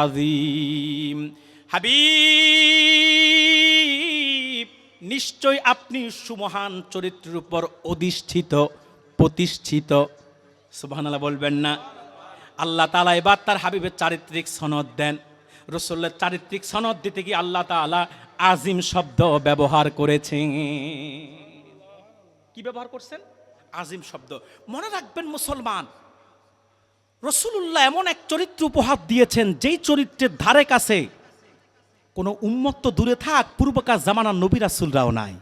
আজিম হাবিব, নিশ্চয় আপনি সুমহান চরিত্রের উপর অধিষ্ঠিত, প্রতিষ্ঠিত। সুবহানাল্লাহ বলবেন না। আল্লাহ তালা এবার তার হাবিবের চারিত্রিক সনদ দেন। রসুল্লের চারিত্রিক সনদ দিতে গিয়ে আল্লাহ তালা আজিম শব্দ ব্যবহার করেছেন। কি ব্যবহার করছেন? আজিম শব্দ। মনে রাখবেন মুসলমান রসুল্লাহ এমন এক চরিত্র উপহার দিয়েছেন, যেই চরিত্রের ধারে কাছে কোনো উন্মত্ত দূরে থাক, পূর্বকার জামানার নবী রাসুলরাও নাই।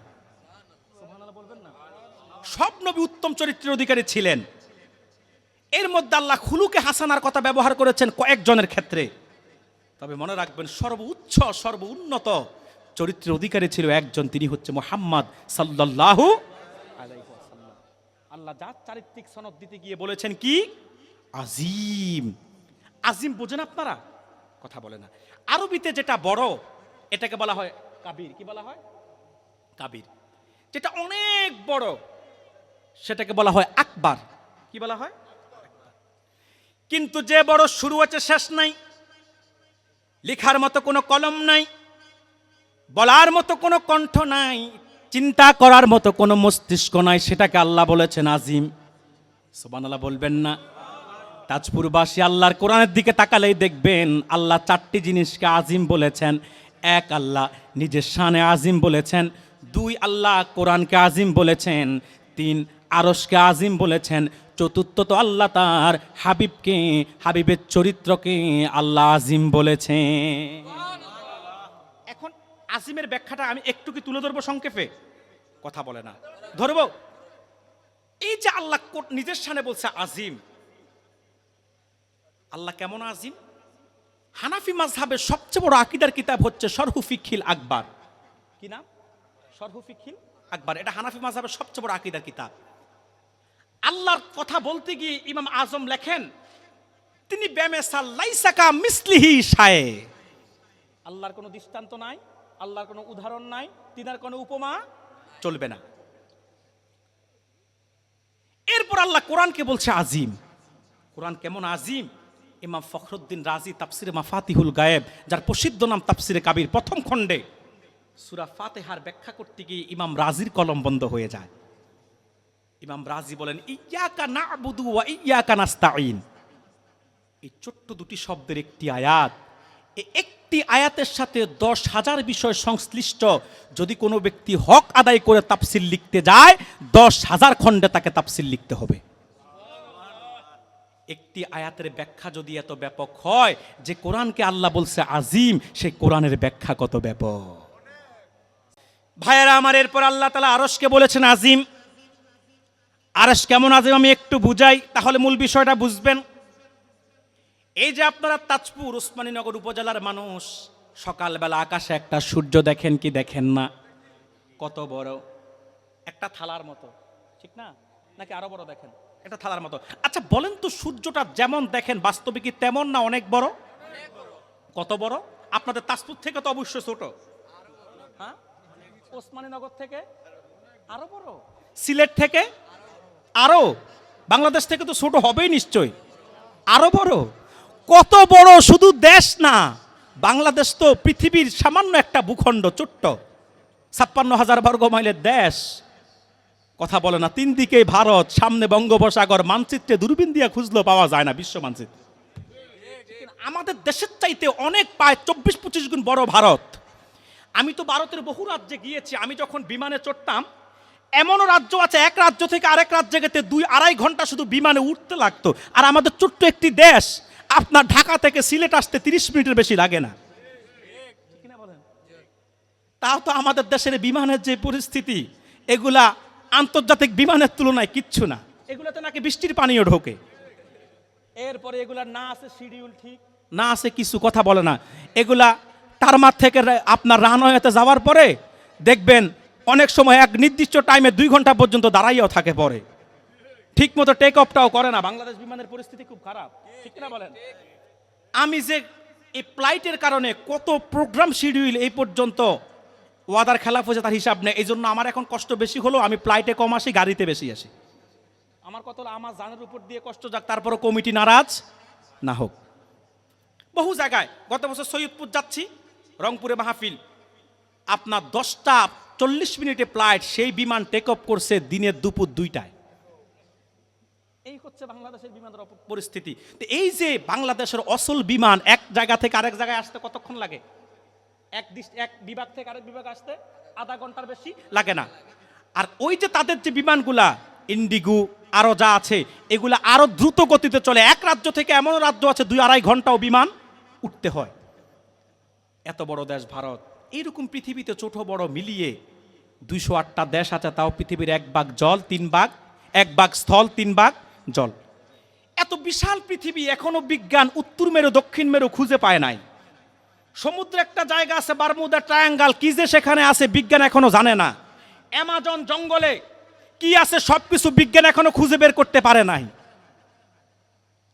সব নবী উত্তম চরিত্রের অধিকারী ছিলেন। এর মধ্যে আল্লাহ খুলুকে হাসানার কথা ব্যবহার করেছেন কয়েকজনের ক্ষেত্রে। তবে মনে রাখবেন, সর্বোচ্চ সর্ব উন্নত চরিত্রের অধিকারী ছিল একজন, তিনি হচ্ছে মোহাম্মদ ওয়াসাল্লাম। আল্লাহ যার চারিত্রিক সনদ দিতে গিয়ে বলেছেন কি? আজিম। আজিম বোঝেন আপনারা? কথা বলে না। আরবিতে যেটা বড়, এটাকে বলা হয় কাবির। কি বলা হয়? কাবির। যেটা অনেক বড়, সেটাকে বলা হয় আকবার। কি বলা হয়? কিন্তু যে বড় শুরু আছে, শেষ নাই। লেখার মতো কোনো কলম নাই। বলার মতো কোনো কণ্ঠ নাই। চিন্তা করার মতো কোনো মস্তিষ্ক নাই। সেটাকে আল্লাহ বলেছেন আজিম। সোবানাল্লাহ বলবেন না। তাজপুরবাসী আল্লাহর কোরআনের দিকে তাকালেই দেখবেন আল্লাহ চারটি জিনিসকে আজিম বলেছেন। এক আল্লাহ নিজের শানে আজিম বলেছেন, দুই আল্লাহ কোরআনকে আজিম বলেছেন, তিন আরসকে আজিম বলেছেন চতুর্থ তো আল্লাহ তার হাবিবকে, হাবিবের চরিত্রকে আল্লাহ আজিম বলেছেন। এখন আজিমের ব্যাখ্যাটা আমি একটু কি তুলে ধরবো সংক্ষেপে? কথা বলে না। ধরবো? এই যে আল্লাহ নিজের সানে বলছে আজিম আল্লাহ কেমন আজিম? হানাফি মাজহাবের সবচেয়ে বড় আকিদার কিতাব হচ্ছে সরহুফিখিল আকবার। কি নাম? সরহুফিখিল আকবার। এটা হানাফি মাজহাবের সবচেয়ে বড় আকিদার কিতাব। আল্লাহর কথা বলতে গিয়ে ইমাম আজম লেখেন, তিনি বেমেসাল লাইসাকা মিসলিহি শায়ে। আল্লাহর কোনো দৃষ্টান্ত নাই, আল্লাহর কোনো উদাহরণ নাই, তিনার কোনো উপমা চলবে না। এরপর আল্লাহ কোরআনকে বলছে আজিম। কোরআন কেমন আজিম? ইমাম ফখরুদ্দিন রাজি তাফসিরে মাফাতিহুল গায়েব, যার প্রসিদ্ধ নাম তাফসিরে কাবির, প্রথম খণ্ডে সুরা ফাতেহার ব্যাখ্যা করতে গিয়ে ইমাম রাজির কলম বন্ধ হয়ে যায়। ইমাম রাজি বলেন ইয়াকা না আবুদু ওয়া ইয়াকা নাস্তাইন এই ছোট্ট দুটি শব্দের একটি আয়াত একটি আয়াতের সাথে দশ হাজার বিষয় সংশ্লিষ্ট। যদি কোনো ব্যক্তি হক আদায় করে তাফসিল লিখতে যায়, দশ হাজার খণ্ডে তাকে তাফসিল লিখতে হবে। একটি আয়াতের ব্যাখ্যা যদি এত ব্যাপক হয়, যে কোরআনকে আল্লাহ বলছে আজিম, সেই কোরআনের ব্যাখ্যা কত ব্যাপক? ভাইয়েরা আমার, এরপর আল্লাহ তালা আরসকে বলেছেন আজিম। আরস কেমন আজিম আমি একটু বুঝাই, তাহলে মূল বিষয়টা বুঝবেন। এই যে আপনারা তাজপুর উসমানীনগর উপজেলার মানুষ, সকালবেলা আকাশে একটা সূর্য দেখেন কি দেখেন না? কত বড়? একটা থালার মতো, ঠিক না? নাকি আরও বড় দেখেন? একটা থালার মতো। আচ্ছা বলেন তো সূর্যটা যেমন দেখেন, বাস্তবে কি তেমন না অনেক বড়? কত বড়? আপনাদের তাজপুর থেকে তো অবশ্যই ছোট। হ্যাঁ? ওসমানীনগর থেকে আরও বড়। সিলেট থেকে আরও। বাংলাদেশ থেকে তো ছোট হবেই নিশ্চয় আরও বড়। কত বড় শুধু দেশ না, বাংলাদেশ তো পৃথিবীর সামান্য একটা ভূখণ্ড, ছোট্ট। ছাপ্পান্ন হাজার বর্গ মাইলের দেশ। কথা বলে না, তিন দিকে ভারত, সামনে বঙ্গোপসাগর, মানচিত্রে দূরবীন দিয়ে খুঁজলেও পাওয়া যায় না বিশ্ব মানচিত্রে। আমাদের দেশের চাইতে অনেক পায় চব্বিশ পঁচিশ গুণ বড় ভারত। আমি তো ভারতের বহু রাজ্যে গিয়েছি, আমি যখন বিমানে চড়তাম, এমনও রাজ্য আছে, এক রাজ্য থেকে আরেক রাজ্যে গেতে দুই আড়াই ঘণ্টা শুধু বিমানে উঠতে লাগতো। আর আমাদের ছোট্ট একটি দেশ, আপনার ঢাকা থেকে সিলেট আসতে তিরিশ মিনিটের বেশি লাগে না? তাও তো আমাদের দেশের বিমানের যে পরিস্থিতি, এগুলা আন্তর্জাতিক বিমানের তুলনায় কিচ্ছু না। এগুলোতে নাকি বৃষ্টির পানিও ঢোকে। এরপরে এগুলা না আছে শিডিউল ঠিক। না আছে কিছু কথা বলে না। এগুলা টারমার থেকে আপনার রানওয়েতে যাওয়ার পরে দেখবেন অনেক সময় এক নির্দিষ্ট টাইমে দুই ঘণ্টা পর্যন্ত দাঁড়াইয়াও থাকে পরে। ঠিক মতো টেক অফটাও করে না। বাংলাদেশ বিমানের পরিস্থিতি খুব খারাপ। ঠিক না বলেন? আমি যে এই ফ্লাইটের কারণে কত প্রোগ্রাম শিডিউল এই পর্যন্ত ওয়াদার খেলাফ হয়েছে তার হিসাব নেই। এই জন্য আমার এখন কষ্ট বেশি হলো আমি ফ্লাইটে কম আসি, গাড়িতে বেশি আসি। আমার কত আমার জানের উপর দিয়ে কষ্ট যাক, তারপরও কমিটি নারাজ না হোক। বহু জায়গায় গত বছর সৈয়দপুর যাচ্ছি, রংপুরে মাহফিল। আপনার দশটা চল্লিশ মিনিটে ফ্লাইট সেই বিমান টেক অফ করছে দিনের দুপুর দুইটায়। এই হচ্ছে বাংলাদেশের বিমানের পরিস্থিতি। তো এই যে বাংলাদেশের অসল বিমান এক জায়গা থেকে আরেক জায়গায় আসতে কতক্ষণ লাগে? এক এক বিভাগ থেকে আরেক বিভাগ আসতে আধা ঘণ্টার বেশি লাগে না। আর ওই যে তাদের যে বিমানগুলা, ইন্ডিগো আরও যা আছে, এগুলা আরও দ্রুত গতিতে চলে। এক রাজ্য থেকে এমন রাজ্য আছে, দুই আড়াই ঘন্টাও বিমান উঠতে হয়। এত বড় দেশ ভারত। এইরকম পৃথিবীতে ছোট বড় মিলিয়ে দুইশো আটটা দেশ আছে, তাও পৃথিবীর এক ভাগ জল, তিন ভাগ, এক ভাগ স্থল, তিন ভাগ জল। এত বিশাল পৃথিবী এখনও বিজ্ঞান উত্তর মেরু, দক্ষিণ মেরু খুঁজে পায় নাই। সমুদ্রে একটা জায়গা আছে বারমুদা ট্রায়াঙ্গাল, কি যে সেখানে আছে বিজ্ঞান এখনও জানে না। অ্যামাজন জঙ্গলে কি আছে সবকিছু বিজ্ঞান এখনও খুঁজে বের করতে পারে নাই।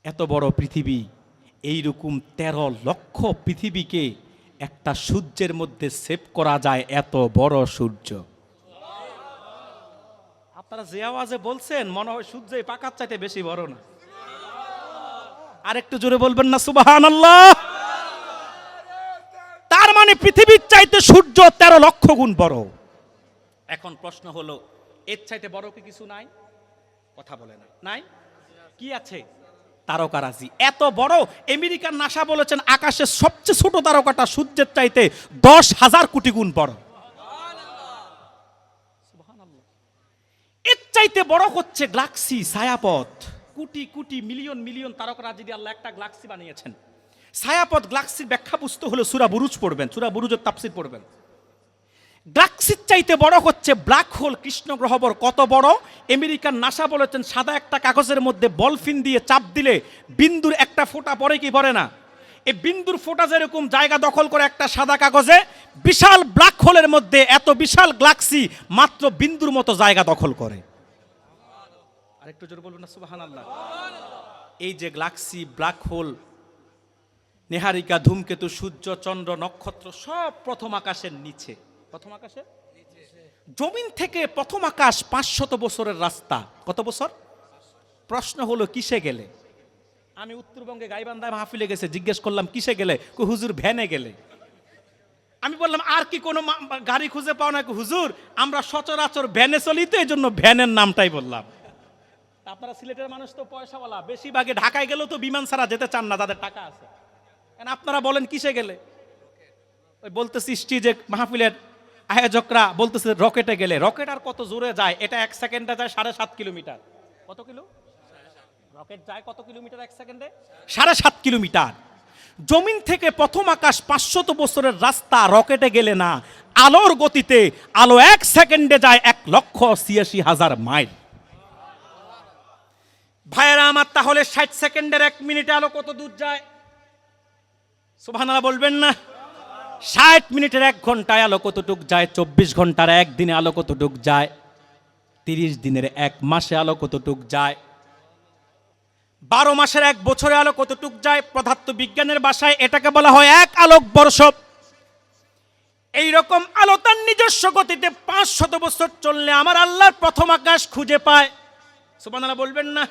এত বড় পৃথিবী, এইরকম তেরো লক্ষ পৃথিবীকে একটা সূর্যের মধ্যে সেভ করা যায় এত বড় সূর্য। আপনারা যে আওয়াজে বলছেন, মনে হয় সূর্য পাকার চাইতে বেশি বড় না। আর একটু জোরে বলবেন না সুবাহান আল্লাহ তার মানে পৃথিবীর চাইতে সূর্য তেরো লক্ষ গুণ বড়। এখন প্রশ্ন হলো, এর চাইতে বড় কি কিছু নাই? কথা বলে না। নাই? কি আছে? তারকারাজি এত বড়? আমেরিকার নাসা বলেছেন, আকাশের সবচেয়ে ছোট তারকাটা সূর্যের চাইতে দশ হাজার কোটি গুণ বড়। এর চাইতে বড় হচ্ছে galaxy ছায়াপথ। Crore crore, million million তারকারাজি দিয়ে আল্লাহ একটা গ্লাক্সি বানিয়েছেন। ছায়াপথ গ্লাক্সির ব্যাখ্যা বুঝতে হলে সুরা বুরুজ পড়বেন সুরা বুরুজের তাপসির পড়বেন। গ্লাক্সির চাইতে বড় হচ্ছে ব্ল্যাক হোল কৃষ্ণ গ্রহবর কত বড়? আমেরিকান নাসা বলেছেন সাদা একটা কাগজের মধ্যে বলফিন দিয়ে চাপ দিলে বিন্দুর একটা ফোঁটা পড়ে কি পড়ে না? এই বিন্দুর ফোঁটা যেরকম জায়গা দখল করে একটা সাদা কাগজে বিশাল ব্ল্যাক হোলের মধ্যে এত বিশাল গ্লাক্সি মাত্র বিন্দুর মতো জায়গা দখল করে। আরেকটু জোরে বলবেন না সুবাহান আল্লাহ এই যে গ্লাক্সি ব্ল্যাক হোল নেহারিকা ধূমকেতু, সূর্য, চন্দ্র, নক্ষত্র সব প্রথম আকাশের নিচে। প্রথম আকাশে জমিন থেকে প্রথম আকাশ পাঁচশত বছরের রাস্তা। কত বছর? প্রশ্ন হলো, কিসে গেলে? আমি উত্তরবঙ্গে গাইবান্ধায় মাহফিলে গেছে, জিজ্ঞেস করলাম, কিসে গেলে? হুজুর, ভ্যানে গেলে। আমি বললাম, আর কি কোনো গাড়ি খুঁজে পাও না হুজুর? আমরা সচরাচর ভ্যানে চলি তো এই জন্য ভ্যানের নামটাই বললাম। আপনারা সিলেটের মানুষ তো পয়সাওয়ালা। বেশিরভাগে ঢাকায় গেলেও তো বিমান ছাড়া যেতে চান না, তাদের টাকা আছে। আপনারা বলেন, কিসে গেলে? ওই বলতেছি স্টিজে মাহফিলের আয়োজকরা বলতেছে, রকেটে গেলে। রকেট আর কত জোরে যায়? এটা এক সেকেন্ডে যায় সাড়ে সাত কিলোমিটার। কত কিলো? রকেট যায় কত কিলোমিটার এক সেকেন্ডে? সাড়ে সাত কিলোমিটার। জমিন থেকে প্রথম আকাশ পাঁচশত বছরের রাস্তা, রকেটে গেলে না। আলোর গতিতে আলো এক সেকেন্ডে যায় এক লক্ষ ছিয়াশি হাজার মাইল। ভাইয়েরা আমার, তাহলে ষাট সেকেন্ডের এক মিনিটে আলো কত দূর যায়? সুবহানাল্লাহ বলবেন না। ষাট মিনিটের এক ঘন্টায় আলো কতটুক যায়, চব্বিশ ঘণ্টার একদিনে আলো কতটুক যায়, তিরিশ দিনের এক মাসে আলো কতটুক যায়, বারো মাসের এক বছরে আলো কতটুক যায়, পদার্থ বিজ্ঞানের ভাষায় এটাকে বলা হয় এক আলোক বর্ষ এই রকম আলো তার নিজস্ব গতিতে পাঁচ শত বছর চললে আমার আল্লাহর প্রথম আকাশ খুঁজে পায়। সুবহানাল্লাহ বলবেন না।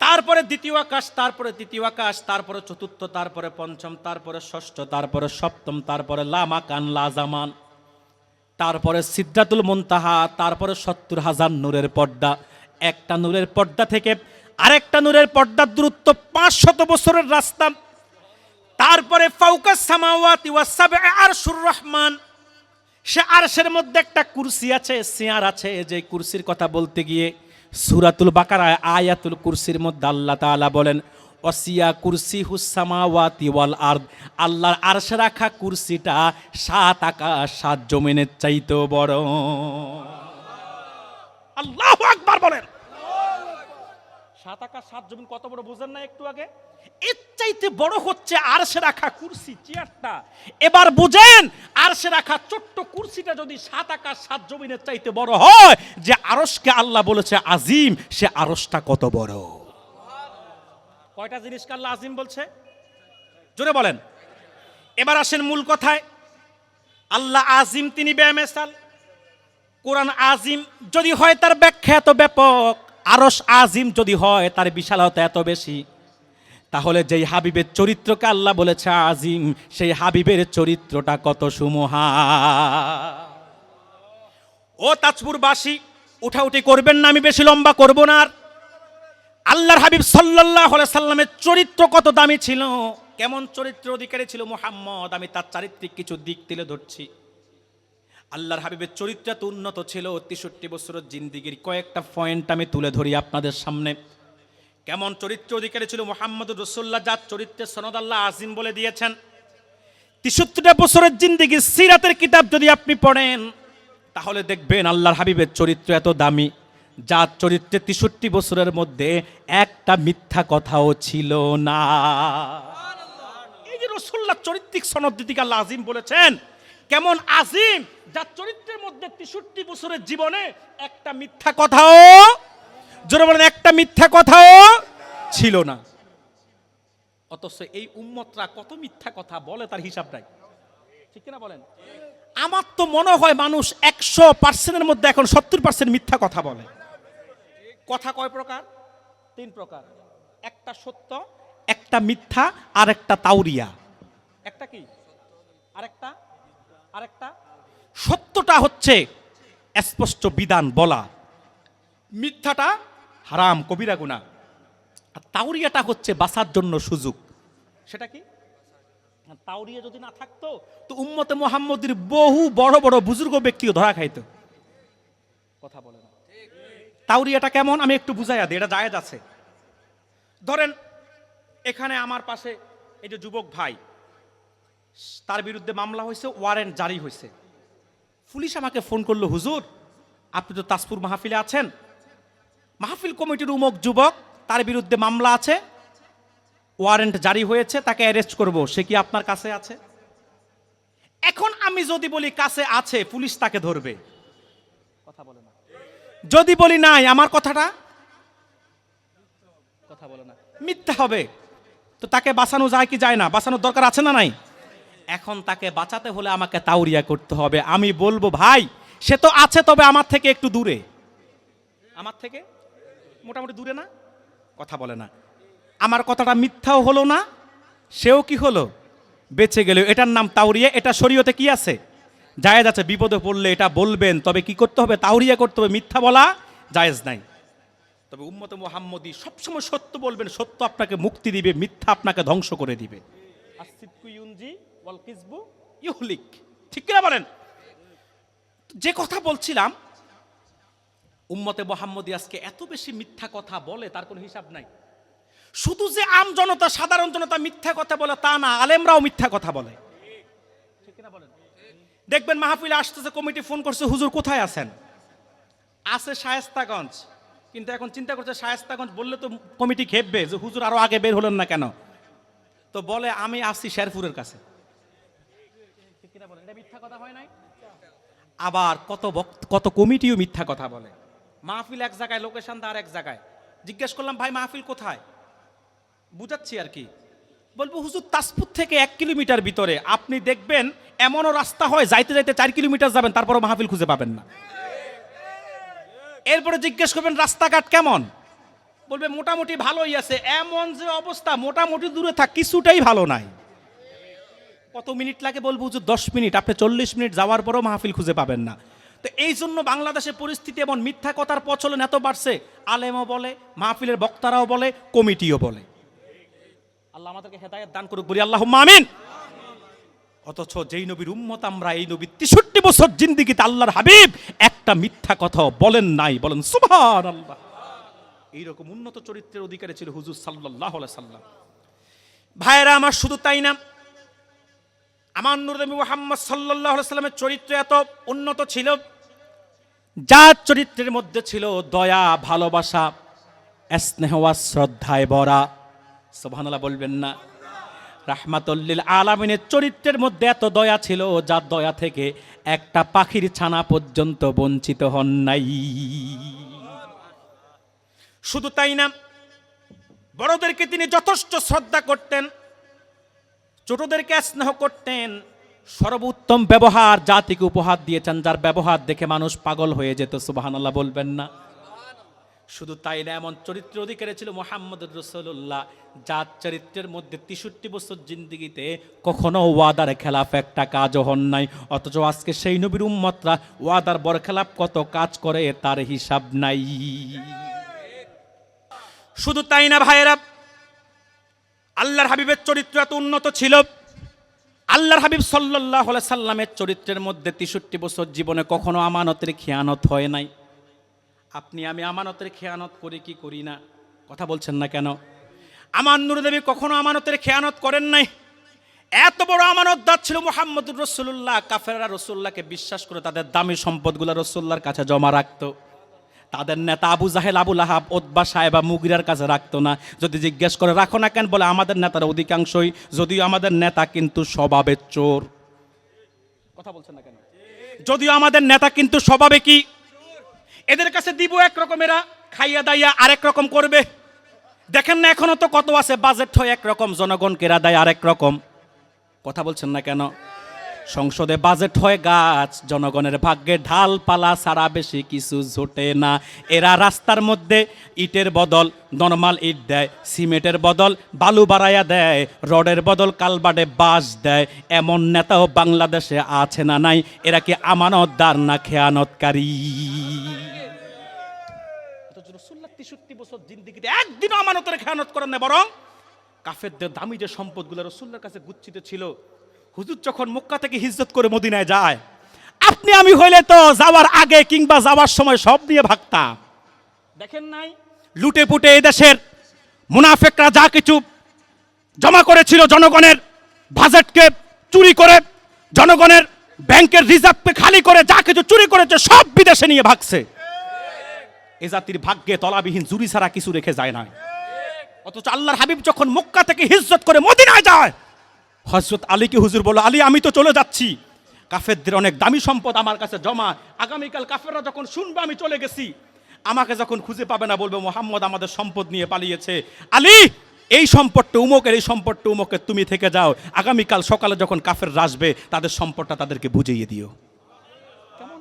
তারপরে দ্বিতীয় আকাশ, তারপরে তৃতীয় আকাশ, তারপরে চতুর্থ, তারপরে পঞ্চম, তারপরে ষষ্ঠ, তারপরে সপ্তম, তারপরে লামাকান লাজামান তারপরে সিদ্ধাতুল মুনতাহা, তারপরে সত্তর হাজার নূরের পর্দা। একটা নূরের পর্দা থেকে আরেকটা নূরের পর্দার দূরত্ব পাঁচ শত বছরের রাস্তা। তারপরে ফাউকাস সামাওয়াতি ওয়াসাবে আরশুর রহমান। সে আরশের মধ্যে একটা কুরসি আছে চেয়ার আছে, যে কুরসির কথা বলতে গিয়ে সুরাতুল বাকার, আয়াতুল কুরসির মধ্যে আল্লাহ তালা বলেন, অসিয়া কুরসি হুসামাওয়াতি ওয়াল আর আল্লাহর আরশে রাখা কুরসিটা সাত আকাশ, সাত জমিনের চাইতেও বড়। আল্লাহ আকবার বলেন। সাত আকাশ, সাত জমিন কত বড়, বোঝেন না একটু আগে? এর চাইতে বড় হচ্ছে আরশে রাখা কুরসি চেয়ারটা। এবার বুঝেন, আরশে রাখা ছোট্ট কুরসিটা যদি সাত আকাশ সাত জমিনের চাইতে বড় হয়, যে আরশকে আল্লাহ বলেছে আজিম, সে আরশটা কত বড়? কয়টা জিনিসকে আল্লাহ আজিম বলছে? জোরে বলেন। এবার আসেন মূল কথায়। আল্লাহ আজিম, তিনি বেমেসাল। কোরআন আজিম যদি হয় তার ব্যাখ্যা এত ব্যাপক আরস আজিম যদি হয় তার বিশালতা এত বেশি। তাহলে যেই হাবিবের চরিত্রকে আল্লাহ বলেছে আজিম, সেই হাবিবের চরিত্রটা কত সুমহা ও তাজপুরবাসী উঠাউঠি করবেন না, আমি বেশি লম্বা করব না আর। আল্লাহর হাবিব আলাইহি সাল্লামের চরিত্র কত দামি ছিল, কেমন চরিত্র অধিকারী ছিল মুহাম্মদ, আমি তার চারিত্রিক কিছু দিক তুলে ধরছি। আল্লাহর হাবিবের চরিত্র এত উন্নত ছিল, তেষট্টি বছরের জিন্দিগির কয়েকটা পয়েন্ট আমি তুলে ধরি আপনাদের সামনে। কেমন চরিত্র অধিকারী ছিল মোহাম্মদ রসুল্লাহ যার চরিত্রের সনদ আল্লাহ আজিম বলে দিয়েছেন। তেষট্টিটা বছরের জিন্দিগি সিরাতের কিতাব যদি আপনি পড়েন, তাহলে দেখবেন আল্লাহর হাবিবের চরিত্র এত দামি, যার চরিত্রে তেষট্টি বছরের মধ্যে একটা মিথ্যা কথাও ছিল না। এই যে রসুল্লাহ চরিত্রিক সনদ দিদিকে আল্লাহ আজিম বলেছেন, কেমন আজিম, যার চরিত্রের মধ্যে তেষট্টি বছরের জীবনে একটা মিথ্যা কথাও জোরে বলেন, একটা মিথ্যা কথাও ছিল না। অথচ এই উম্মতরা কত মিথ্যা কথা বলে তার হিসাব নাই। ঠিক কিনা বলেন? আমার তো মনে হয় মানুষ একশো পার্সেন্টের মধ্যে এখন সত্তর পার্সেন্ট মিথ্যা কথা বলে। কথা কয় প্রকার? তিন প্রকার। একটা সত্য, একটা মিথ্যা আর একটা তাউরিয়া একটা কি? আরেকটা? আরেকটা? সত্যটা হচ্ছে স্পষ্ট বিধান বলা। মিথ্যাটা হারাম, কবিরা গুণা আর তাউরিয়াটা হচ্ছে বাসার জন্য সুযোগ। সেটা কি? তাউরিয়া যদি না থাকতো, তো উম্মতে মোহাম্মদীর বহু বড় বড় বুজুর্গ ব্যক্তিও ধরা খাইত। কথা বলে না। তাউরিয়াটা কেমন? আমি একটু বুঝাইয়া দিই, এটা জায়েজ আছে। ধরেন, এখানে আমার পাশে এই যে যুবক ভাই, তার বিরুদ্ধে মামলা হয়েছে, ওয়ারেন্ট জারি হয়েছে। পুলিশ আমাকে ফোন করল, হুজুর, আপনি তো তাজপুর মাহফিলে আছেন মাহফিল কমিটির উমক যুবক তার বিরুদ্ধে মামলা আছে। ওয়ারেন্ট জারি হয়েছে তাকে অ্যারেস্ট করব। সে কি আপনার কাছে আছে? এখন আমি যদি বলি কাছে আছে পুলিশ তাকে ধরবে। কথা বলে না। যদি বলি নাই আমার কথাটা? কথা বলে না। মিথ্যা হবে। তো তাকে বাঁচানো যায় কি যায় না? বাঁচানোর দরকার আছে না নাই? এখন তাকে বাঁচাতে হলে আমাকে তাউরিয়া করতে হবে। আমি বলব ভাই সে তো আছে তবে আমার থেকে একটু দূরে। আমার থেকে? মোটামুটি দূরে না? কথা বলে না। আমার কথাটা মিথ্যাও হলো না সেও কি হলো? বেঁচে গেল এটার নাম তাউরিয়া এটা শরীয়তে কি আছে? জায়েজ আছে বিপদে পড়লে এটা বলবেন তবে কি করতে হবে? তাউরিয়া করতে হবে মিথ্যা বলা জায়েজ নাই। তবে উম্মত মোহাম্মদী সবসময় সত্য বলবেন সত্য আপনাকে মুক্তি দিবে মিথ্যা আপনাকে ধ্বংস করে দিবে। ঠিক কিনা বলেন? যে কথা বলছিলাম উম্মতে মোহাম্মদী আজকে এত বেশি মিথ্যা কথা বলে, তার কোনো হিসাব নাই। শুধু যে আম জনতা, সাধারণ জনতা মিথ্যা কথা বলে, তা না, আলেমরাও মিথ্যা কথা বলে। দেখবেন মাহফিলে আসতেছে, কমিটি ফোন করছে, হুজুর কোথায় আছেন? আছে শায়েস্তাগঞ্জ, কিন্তু এখন চিন্তা করছে শায়েস্তাগঞ্জ বললে তো কমিটি খেপবে, যে হুজুর আরও আগে বের হলেন না কেন? তো বলে, আমি আসছি শেরপুরের কাছে। আবার কত কত কমিটিও মিথ্যা কথা বলে। মাহফিল এক জায়গায় লোকেশান তার এক জায়গায়। জিজ্ঞেস করলাম, ভাই, মাহফিল কোথায়? বুঝাচ্ছি আর কি। বলব, হুজুর, তাজপুর থেকে এক কিলোমিটার ভিতরে। আপনি দেখবেন, এমনও রাস্তা হয়, যাইতে যাইতে চার কিলোমিটার যাবেন, তারপরও মাহফিল খুঁজে পাবেন না। এরপরে জিজ্ঞেস করবেন, রাস্তাঘাট কেমন? বলবে, মোটামুটি ভালোই আছে। এমন যে অবস্থা, মোটামুটি দূরে থাক, কিছুটাই ভালো নাই। কত মিনিট লাগে বলব, হুজুর, দশ মিনিট, আপনি চল্লিশ মিনিট যাওয়ার পরও মাহফিল খুঁজে পাবেন না। তো এই জন্য বাংলাদেশের পরিস্থিতি এমন মিথ্যা কথার প্রচলন এত বাড়ছে, আলেমও বলে, মাহফিলের বক্তারাও বলে, কমিটিও বলে। আল্লাহ আমাদেরকে হেদায়ত দান করুক, বলি আল্লাহ আমিন। অথচ যেই নবীর উম্মত আমরা, এই নবীর তেষট্টি বছর জিন্দিগিতে আল্লাহর হাবিব, একটা মিথ্যা কথা বলেন নাই, বলেন সুবহান আল্লাহ এইরকম উন্নত চরিত্রের অধিকারী ছিল হুজুর সাল্লাহ সাল্লাম। ভাইয়েরা, আমার শুধু তাই না আমার নুরনবী মোহাম্মদ সাল্লাহ সাল্লামের চরিত্র এত উন্নত ছিল? যার চরিত্রের মধ্যে ছিল দয়া, ভালোবাসা, স্নেহ শ্রদ্ধায় ভরা সোভানাল্লাহ বলবেন না। রাহমাতুল্লিল আলামিনের চরিত্রের মধ্যে এত দয়া ছিল যার দয়া থেকে একটা পাখির ছানা পর্যন্ত বঞ্চিত হন নাই। শুধু তাই না, বড়দেরকে তিনি যথেষ্ট শ্রদ্ধা করতেন। ছোটদেরকে স্নেহ করতেন। সর্বোত্তম ব্যবহার জাতিকে উপহার দিয়েছেন, যার ব্যবহার দেখে মানুষ পাগল হয়ে যেত, সুবাহানাল্লাহ বলবেন না। শুধু তাই না, এমন চরিত্র অধিকারী ছিল মোহাম্মদ রসুল্লাহ যার চরিত্রের মধ্যে তেষট্টি বছর জিন্দিগিতে কখনো ওয়াদার খেলাফ একটা কাজও হন নাই, অথচ আজকে সেই নবীর উম্মতরা ওয়াদার বরখেলাপ কত কাজ করে তার হিসাব নাই। শুধু তাই না ভাইয়েরা আল্লাহর হাবিবের চরিত্র এত উন্নত ছিল। আল্লাহর হাবিব সাল্লাহ সাল্লামের চরিত্রের মধ্যে তেষট্টি বছর জীবনে কখনো আমানতের খেয়ানত হয় নাই। আপনি আমি আমানতের খেয়ানত করি কি করি না? কথা বলছেন না কেন? আমার নুরদেবী কখনো আমানতের খেয়ানত করেন নাই। এত বড় আমানতদার ছিল মোহাম্মদুর রসুল্লাহ কাফেরা রসুল্লাহকে বিশ্বাস করে তাদের দামি সম্পদগুলো রসুল্লাহর কাছে জমা রাখতো। তাদের নেতা আবু জাহেল আবুল আহাব ওদবা সাহেব মুগিরার কাছে রাখতো না। যদি জিজ্ঞেস করে, রাখো না কেন? বলে, আমাদের নেতার অধিকাংশই, যদিও আমাদের নেতা কিন্তু স্বভাবের চোর। কথা বলছেন না কেন? যদিও আমাদের নেতা কিন্তু স্বভাবে কি? এদের কাছে দিব এক রকমেরা খাইয়া দাইয়া আরেক রকম করবে। দেখেন না, এখনও তো কত আছে, বাজেট হয় একরকম, জনগণকে দেয় আরেক রকম। কথা বলছেন না কেন? সংসদে বাজেট হয় গাছ, জনগণের ভাগ্যে ঢাল পালা ছাড়া বেশি কিছু জোটে না। এরা রাস্তার মধ্যে ইটের বদল, নর্মাল ইট দেয়, সিমেন্টের বদল, বালু বাড়াইয়া দেয়, রডের বদল কালবাডে বাঁশ দেয়। এমন নেতাও বাংলাদেশে আছে না নাই, এরা কি আমানতদার না খেয়ানতকারী? তেষট্টি বছর একদিনও আমানতের খেয়ানত করেন না বরং কাফেরদের দামি যে সম্পদগুলো রসুল্লার কাছে গুচ্ছিত ছিল হুজুর যখন মক্কা থেকে হিজরত করে মদিনায় যায়, আপনি আমি হইলে তো যাওয়ার আগে কিংবা যাওয়ার সময় সব নিয়ে ভাগতাম। দেখেন নাই? লুটে পুটে এদেশের মুনাফেকরা যা কিছু জমা করেছিল জনগণের বাজেটকে চুরি করে, জনগণের ব্যাংকের রিজার্ভকে খালি করে যা কিছু চুরি করেছে সব বিদেশে নিয়ে ভাগছে। এ জাতির ভাগ্যে তলাবিহীন জুরি ছাড়া কিছু রেখে যায় না অথচ আল্লাহর হাবিব যখন মক্কা থেকে হিজরত করে মদিনায় যায় হজরত আলীকে হুজুর বলো আলী, আমি তো চলে যাচ্ছি। কাফেরদের অনেক দামি সম্পদ আমার কাছে জমা। আগামীকাল কাফেররা যখন শুনবে আমি চলে গেছি, আমাকে যখন খুঁজে পাবে না বলবে, মোহাম্মদ আমাদের সম্পদ নিয়ে পালিয়েছে। আলী, এই সম্পদটা উমকের, এই সম্পদটা উমকের তুমি থেকে যাও। আগামীকাল সকালে যখন কাফের আসবে, তাদের সম্পদটা তাদেরকে বুঝিয়ে দিও। কেমন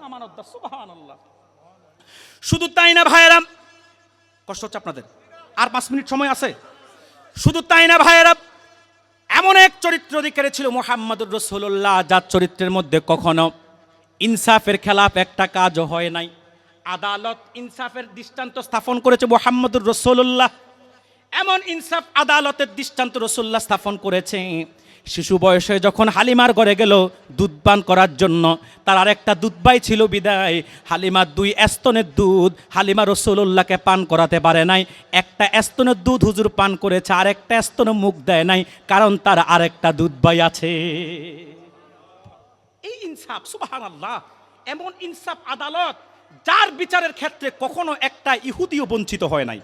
শুধু তাই না ভাইয়েরা? কষ্ট হচ্ছে আপনাদের। আর পাঁচ মিনিট সময় আছে। শুধু তাই না ভাইয়েরা? এমন এক চরিত্র অধিকারী ছিল মোহাম্মদুর রসুল্লাহ যার চরিত্রের মধ্যে কখনো ইনসাফের খেলাফ একটা কাজও হয় নাই। আদালত ইনসাফের দৃষ্টান্ত স্থাপন করেছে মোহাম্মদুর রসুল্লাহ এমন ইনসাফ আদালতের দৃষ্টান্ত রসুল্লাহ স্থাপন করেছে। শিশু বয়সে যখন হালিমার ঘরে গেল দুধ পান করার জন্য, তার আরেকটা দুধ ভাই ছিল বিদায়। হালিমার দুই এস্তনের দুধ, হালিমা রসুল্লাহকে পান করাতে পারে নাই। একটা এস্তনের দুধ হুজুর পান করেছে, আরেকটা এস্তনে মুখ দেয় নাই, কারণ তার আরেকটা দুধ ভাই আছে। এই ইনসাফ সুবাহান আল্লাহ এমন ইনসাফ আদালত, যার বিচারের ক্ষেত্রে কখনো একটা ইহুদিও বঞ্চিত হয় নাই।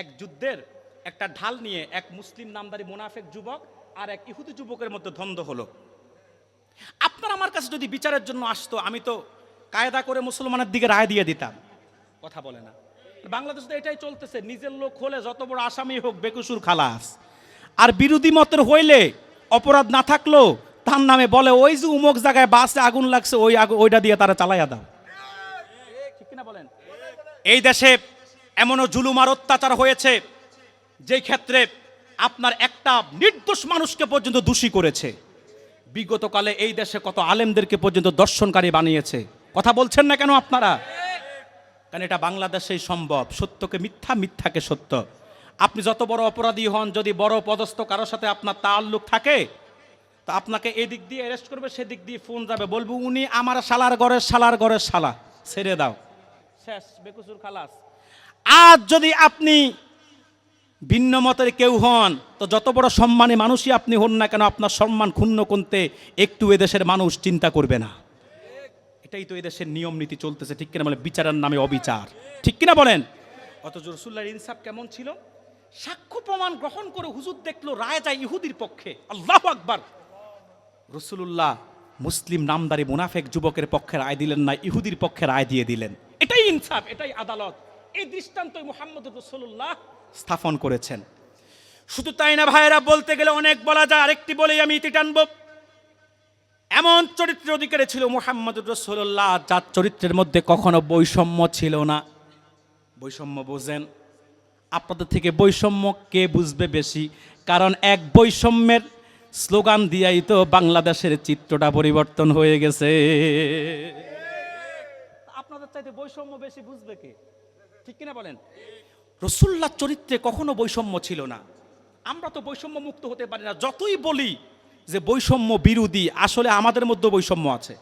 এক যুদ্ধের একটা ঢাল নিয়ে এক মুসলিম নামদারি মোনাফেক যুবক আর এক ইহুদি যুবকের মধ্যে দ্বন্দ্ব হলো। আপনার আমার কাছে যদি বিচারের জন্য আসতো, আমি তো কায়দা করে মুসলমানের দিকে রায় দিয়ে দিতাম। কথা বলে না। বাংলাদেশ তো এটাই চলতেছে, নিজের লোক হলে যত বড় আসামি হোক, বেকুসুর খালাস। আর বিরোধী মতের হইলে অপরাধ না থাকল তার নামে বলে, ওই যে উমুক জায়গায় বাসে, আগুন লাগছে, ওই ওইটা দিয়ে তারা চালাইয়া দাও। ঠিক বলেন? এই দেশে এমনও জুলুম আর অত্যাচার হয়েছে, যেই ক্ষেত্রে আপনার একটা নির্দোষ মানুষকে পর্যন্ত দোষী করেছে। বিগতকালে এই দেশে কত আলেমদেরকে পর্যন্ত দর্শনকারী বানিয়েছে। কথা বলছেন না কেন আপনারা? কারণ এটা বাংলাদেশেই সম্ভব। সত্যকে মিথ্যা, মিথ্যাকে সত্য। আপনি যত বড় অপরাধী হন, যদি বড় পদস্থ কারোর সাথে আপনার তাল্লুক থাকে, তা আপনাকে এদিক দিয়ে অ্যারেস্ট করবে, সেদিক দিয়ে ফোন যাবে। বলব, উনি আমার শালার ঘরের শালার ঘরের শালা। ছেড়ে দাও। শেষ, বেকুসুর খালাস। আজ যদি আপনি ভিন্ন মতের কেউ হন, তো যত বড় সম্মানে মানুষই আপনি হন না কেন, আপনার সম্মান ক্ষুণ্ণ করতে একটু এদেশের মানুষ চিন্তা করবে না। এটাই তো এদেশের নিয়ম নীতি চলতেছে, ঠিক কিনা বলে? বিচারের নামে অবিচার। ঠিক কিনা বলেন? অথচ রসুল্লাহর ইনসাফ কেমন ছিল? সাক্ষ্য প্রমাণ গ্রহণ করে হুজুর দেখল, রায় যায় ইহুদির পক্ষে। আল্লাহ আকবার। রসুল্লাহ মুসলিম নামদারি মুনাফেক যুবকের পক্ষে রায় দিলেন না, ইহুদির পক্ষে রায় দিয়ে দিলেন। এটাই ইনসাফ, এটাই আদালত। এই দৃষ্টান্তই মোহাম্মদ রসুল্লাহ স্থাপন করেছেন। শুধু তাই না ভাইয়েরা, বলতে গেলে অনেক বলা যায়। আরেকটি বলেই আমি ইতি টানব। এমন চরিত্রের অধিকারী ছিল মোহাম্মদ রসুল্লাহ যার চরিত্রের মধ্যে কখনো বৈষম্য ছিল না। বৈষম্য বোঝেন। আপনাদের থেকে বৈষম্য কে বুঝবে বেশি? কারণ এক বৈষম্যের স্লোগান দিয়াই তো বাংলাদেশের চিত্রটা পরিবর্তন হয়ে গেছে। আপনাদের চাইতে বৈষম্য বেশি বুঝবে কে? ঠিক কিনা বলেন? রসুল্লাহ চরিত্রে কখনো বৈষম্য ছিল না। আমরা তো বৈষম্য মুক্ত হতে পারি না। যতই বলি যে বৈষম্য বিরোধী, আসলে আমাদের মধ্যে বৈষম্য আছে।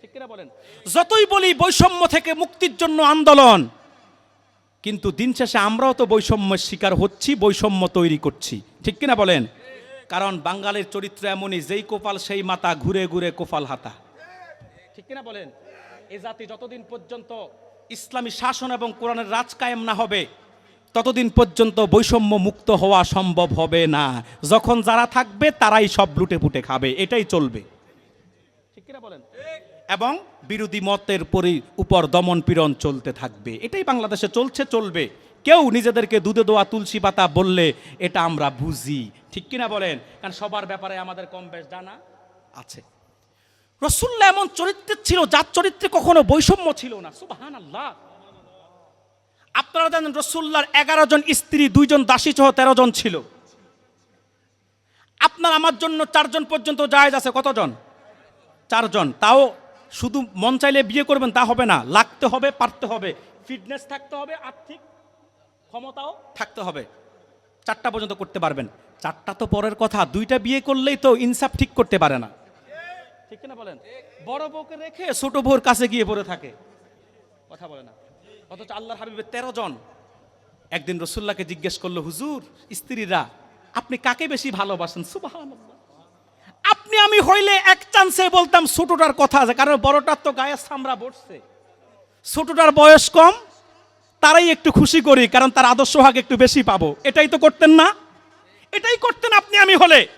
ঠিক কিনা বলেন? যতই বলি বৈষম্য থেকে মুক্তির জন্য আন্দোলন, কিন্তু দিন শেষে আমরাও তো বৈষম্যের শিকার হচ্ছি, বৈষম্য তৈরি করছি। ঠিক কিনা বলেন? কারণ বাঙালির চরিত্র এমনই, যেই কোপাল সেই মাথা ঘুরে ঘুরে কোপাল হাতা। ঠিক কিনা বলেন? এ জাতি যতদিন পর্যন্ত ইসলামী শাসন এবং কোরআনের রাজ কায়েম না হবে ততদিন পর্যন্ত বৈষম্য মুক্ত হওয়া সম্ভব হবে না। যখন যারা থাকবে, তারাই সব লুটে পুটে খাবে। এটাই চলবে। বলেন? এবং বিরোধী মতের পরি উপর দমন পীড়ন চলতে থাকবে। এটাই বাংলাদেশে চলছে, চলবে। কেউ নিজেদেরকে দুধে দোয়া তুলসী পাতা বললে, এটা আমরা বুঝি। ঠিক কিনা বলেন? কারণ সবার ব্যাপারে আমাদের কম বেশ জানা আছে। রসুল্লাহ এমন চরিত্রের ছিল, যার চরিত্রে কখনো বৈষম্য ছিল না। সুবাহান আল্লাহ আপনারা জানেন রসুল্লাহর এগারো জন স্ত্রী, দুইজন দাসী সহ তেরো জন ছিল। আপনার আমার জন্য চারজন পর্যন্ত জায়েজ আছে, কতজন? চারজন। তাও শুধু মন চাইলে বিয়ে করবেন, তা হবে না। লাগতে হবে, পারতে হবে। ফিটনেস থাকতে হবে, আর্থিক ক্ষমতাও থাকতে হবে। চারটা পর্যন্ত করতে পারবেন। চারটা তো পরের কথা। দুইটা বিয়ে করলেই তো ইনসাফ ঠিক করতে পারে না। ঠিক না বলেন? বড় বউকে রেখে ছোট বউর কাছে গিয়ে পড়ে থাকে। কথা বলে না। অথচ আল্লাহর হাবিবের তেরো জন। একদিন রসুল্লাহকে জিজ্ঞেস করল, হুজুর, স্ত্রীরা, আপনি কাকে বেশি ভালোবাসেন? সুবহানাল্লাহ। আপনি আমি হইলে এক চান্সে বলতাম, ছোটটার কথা আছে। কারণ বড়টার তো গায়ের সামরা বসছে। ছোটটার বয়স কম, তারাই একটু খুশি করি, কারণ তার আদর্শ ভাগ একটু বেশি পাবো। এটাই তো করতেন না? এটাই করতেন আপনি আমি হলে।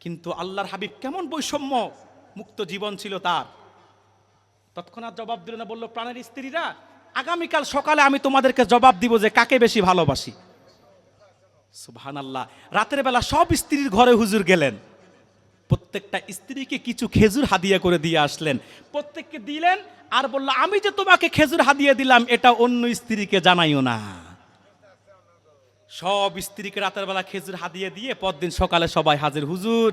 কিন্তু আল্লাহর হাবিব কেমন বৈষম্য মুক্ত জীবন ছিল তার। তৎক্ষণাৎ জবাব দিল না, বলল, প্রাণের স্ত্রীরা আগামীকাল সকালে আমি তোমাদেরকে জবাব দিব যে কাকে বেশি ভালোবাসি? সুবহান আল্লাহ রাতের বেলা সব স্ত্রীর ঘরে হুজুর গেলেন। প্রত্যেকটা স্ত্রীকে কিছু খেজুর হাদিয়া করে দিয়ে আসলেন। প্রত্যেককে দিলেন আর বলল, আমি যে তোমাকে খেজুর হাদিয়া দিলাম, এটা অন্য স্ত্রীকে জানাইও না। সব স্ত্রীকে রাতের বেলা খেজুর হাদিয়ে দিয়ে পরদিন সকালে সবাই হাজির। হুজুর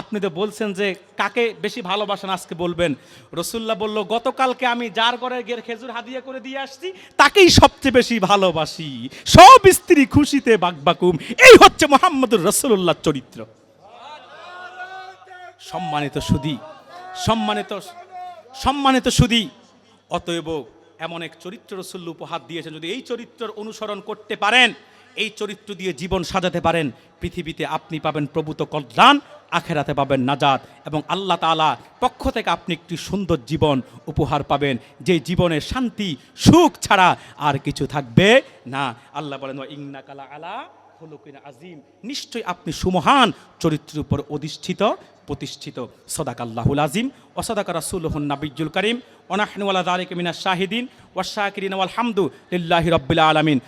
আপনি তো বলছেন যে কাকে বেশি ভালোবাসেন আজকে বলবেন, রসুল্লাহ বলল, গতকালকে আমি যার ঘরে গের খেজুর হাদিয়া করে দিয়ে আসছি, তাকেই সবচেয়ে বেশি ভালোবাসি। সব স্ত্রী খুশিতে বাকবাকুম এই হচ্ছে মোহাম্মদুর রসুল্লাহ চরিত্র। সম্মানিত সুদী, সম্মানিত সম্মানিত সুদী, অতএব এমন এক চরিত্র রসুল্ল উপহার দিয়েছেন, যদি এই চরিত্রের অনুসরণ করতে পারেন এই চরিত্র দিয়ে জীবন সাজাতে পারেন, পৃথিবীতে আপনি পাবেন প্রভূত কল্যাণ, আখেরাতে পাবেন নাজাত এবং আল্লাহ তাআলা পক্ষ থেকে আপনি একটি সুন্দর জীবন উপহার পাবেন যে জীবনে শান্তি, সুখ ছাড়া আর কিছু থাকবে না। আল্লাহ বলেন ইংনা কালা আলা হলুকিন আজিম নিশ্চয়ই আপনি সুমহান চরিত্রের উপর অধিষ্ঠিত, প্রতিষ্ঠিত। সদাক আল্লাহুল আজিম ওসদাক রাসুলহুন নাবিজুল করিম। ওনাহনুয়ালা দারিক মিনা শাহিদিন। ওয়াশাকিরিন ওয়াল হামদু লিল্লাহি রব্বিল আলামিন।